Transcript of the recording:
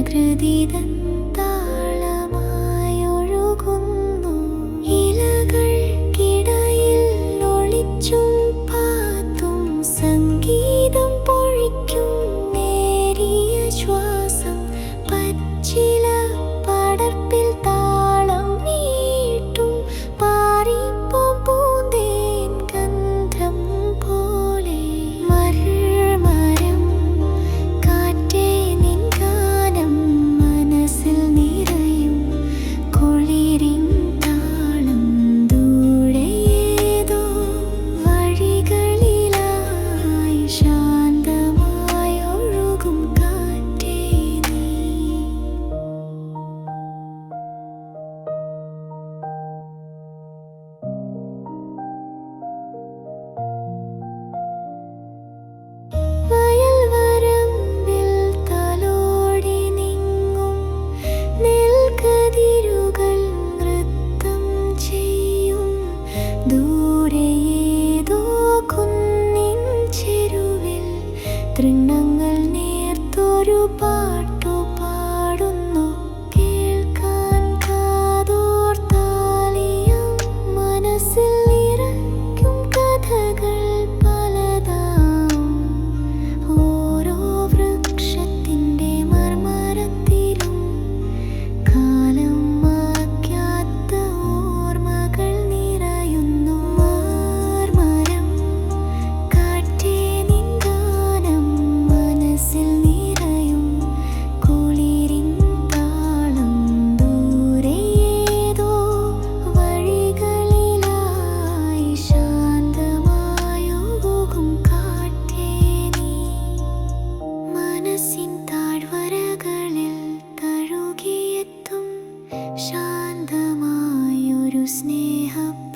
ജാഗ്രതീതം മനസ്സിൻ താഴ്വരകളിൽ തഴുകിയെത്തും ശാന്തമായൊരു സ്നേഹപ്രാ